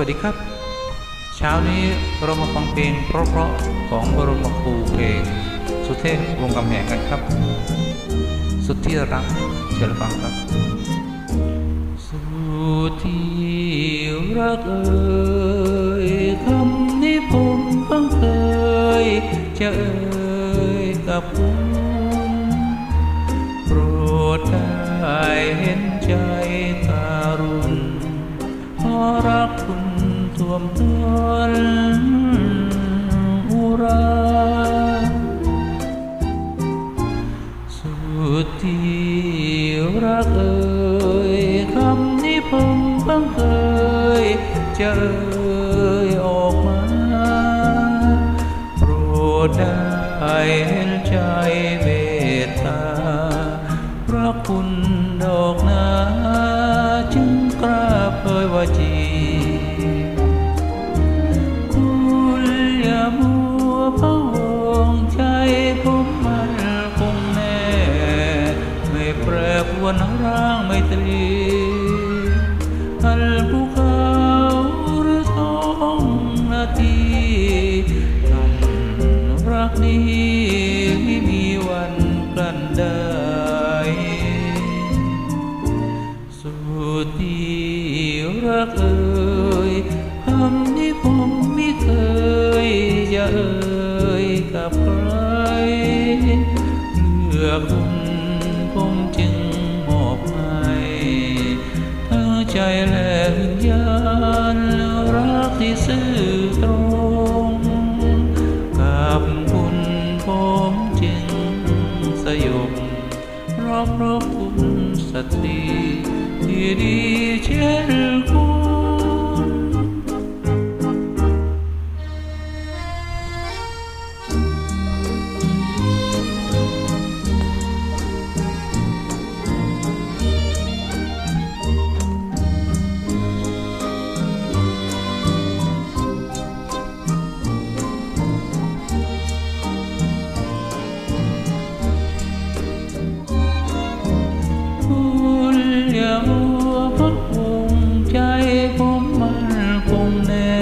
วัสดีครับ เช้านี้เรามาฟังเพลงเพราะๆของบรมครูเพลง สุเทพวงกำแหงกันครับ สุดที่รักเชิญฟังครับ สุดที่รักเอ่ยคำนี้ผมเพิ่งเคยจะเอ่ยกับคุณ วมท้นอุราสุดที่รักเอ่ยคำนี้ผมเพิ่งเคยจะเอ่ยออกมา โปรดได้เห็นใจเมตตาพระคุณดอกนาจึงกราบเอ่ยว่าจี รีอันภูเขาหรือท้องนาทีท่านรักนี้ไม่มีวันกลั้นได้สุดที่รักเอ่ยคำนี้ผมไม่เคยจะเอ่ยกับใครเพื่อคุณผมจึง ใจแลวิญญาณรักที่ซื่อตรงกับคุณผมจึงสยบเพราะเพราะคุณสตรีที่ดีเช่นคุณ คุณอย่ามัวพักวงใจผมมันคงแน่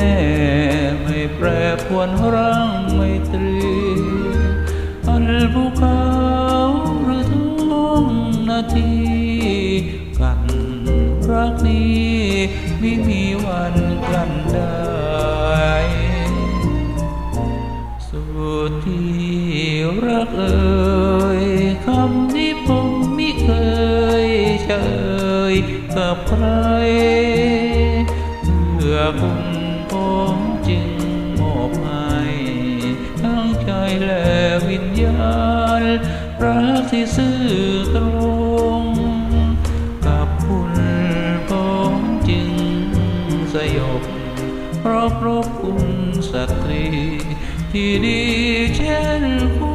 ไม่แปรปรวนรังไม่ตรีอันภูเขาหรือท้องนาทีกันรักนี้ไม่มีวันกลั้นได้สุดที่รักเอ่ย ยกับใครเพื่อคุณผมจึงมอบให้ทั้งใจและวิญญาณรักที่ซื่อตรงกับคุณผมจึงสยบเพราะพราะคุณสตรีที่ดีเช่นคุณ